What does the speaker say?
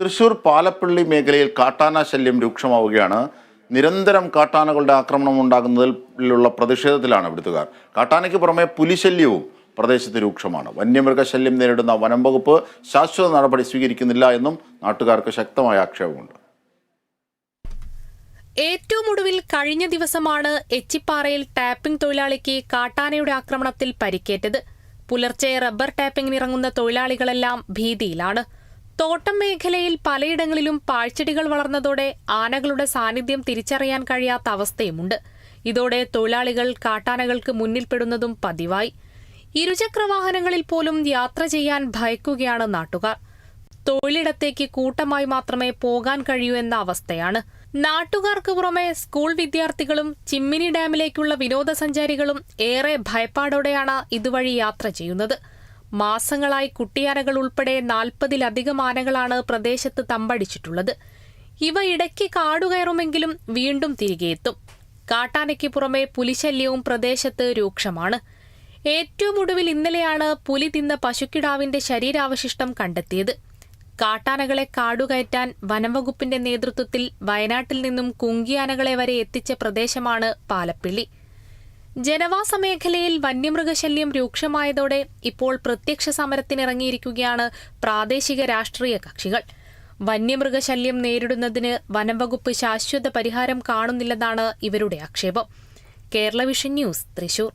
തൃശൂർ പാലപ്പള്ളി മേഖലയിൽ കാട്ടാന ശല്യം രൂക്ഷമാവുകയാണ്. നിരന്തരം കാട്ടാനകളുടെ ആക്രമണം ഉണ്ടാകുന്നതിലുള്ള പ്രതിഷേധത്തിലാണ് ഇവിടുത്തുകാർ. കാട്ടാനയ്ക്ക് പുറമെ പുലിശല്യവും പ്രദേശത്ത് രൂക്ഷമാണ്. വന്യമൃഗശല്യം നേരിടുന്ന വനം വകുപ്പ് ശാശ്വത നടപടി സ്വീകരിക്കുന്നില്ല എന്നും നാട്ടുകാർക്ക് ശക്തമായ ആക്ഷേപമുണ്ട്. ഏറ്റവും ഒടുവിൽ കഴിഞ്ഞ ദിവസമാണ് എച്ചിപ്പാറയിൽ ടാപ്പിംഗ് തൊഴിലാളിക്ക് കാട്ടാനയുടെ ആക്രമണത്തിൽ പരിക്കേറ്റത്. പുലർച്ചെ റബ്ബർ ടാപ്പിംഗിന് ഇറങ്ങുന്ന തൊഴിലാളികളെല്ലാം ഭീതിയിലാണ്. തോട്ടം മേഖലയിൽ പലയിടങ്ങളിലും പാഴ്ചെടികൾ വളർന്നതോടെ ആനകളുടെ സാന്നിധ്യം തിരിച്ചറിയാൻ കഴിയാത്ത അവസ്ഥയുമുണ്ട്. ഇതോടെ തൊഴിലാളികൾ കാട്ടാനകൾക്ക് മുന്നിൽപ്പെടുന്നതും പതിവായി. ഇരുചക്രവാഹനങ്ങളിൽ പോലും യാത്ര ചെയ്യാൻ ഭയക്കുകയാണ് നാട്ടുകാർ. തൊഴിലിടത്തേക്ക് കൂട്ടമായി മാത്രമേ പോകാൻ കഴിയൂ എന്ന അവസ്ഥയാണ്. നാട്ടുകാർക്ക് പുറമെ സ്കൂൾ വിദ്യാർത്ഥികളും ചിമ്മിനി ഡാമിലേക്കുള്ള വിനോദസഞ്ചാരികളും ഏറെ ഭയപ്പാടോടെയാണ് ഇതുവഴി യാത്ര ചെയ്യുന്നത്. മാസങ്ങളായി കുട്ടിയാനകൾ ഉൾപ്പെടെ നാൽപ്പതിലധികം ആനകളാണ് പ്രദേശത്ത് തമ്പടിച്ചിട്ടുള്ളത്. ഇവ ഇടയ്ക്ക് കാടുകയറുമെങ്കിലും വീണ്ടും തിരികെ എത്തും. കാട്ടാനയ്ക്ക് പുറമെ പുലിശല്യവും പ്രദേശത്ത് രൂക്ഷമാണ്. ഏറ്റവും ഒടുവിൽ ഇന്നലെയാണ് പുലി തിന്ന പശുക്കിടാവിന്റെ ശരീരാവശിഷ്ടം കണ്ടെത്തിയത്. കാട്ടാനകളെ കാടുകയറ്റാൻ വനംവകുപ്പിന്റെ നേതൃത്വത്തിൽ വയനാട്ടിൽ നിന്നും കുങ്കിയാനകളെ വരെ എത്തിച്ച പ്രദേശമാണ് പാലപ്പിള്ളി. ജനവാസ മേഖലയിൽ വന്യമൃഗശല്യം രൂക്ഷമായതോടെ ഇപ്പോൾ പ്രത്യക്ഷ സമരത്തിനിറങ്ങിയിരിക്കുകയാണ് പ്രാദേശിക രാഷ്ട്രീയ കക്ഷികൾ. വന്യമൃഗശല്യം നേരിടുന്നതിന് വനംവകുപ്പ് ശാശ്വത പരിഹാരം കാണുന്നില്ലെന്നാണ് ഇവരുടെ ആക്ഷേപം. Kerala Vision News Thrissur.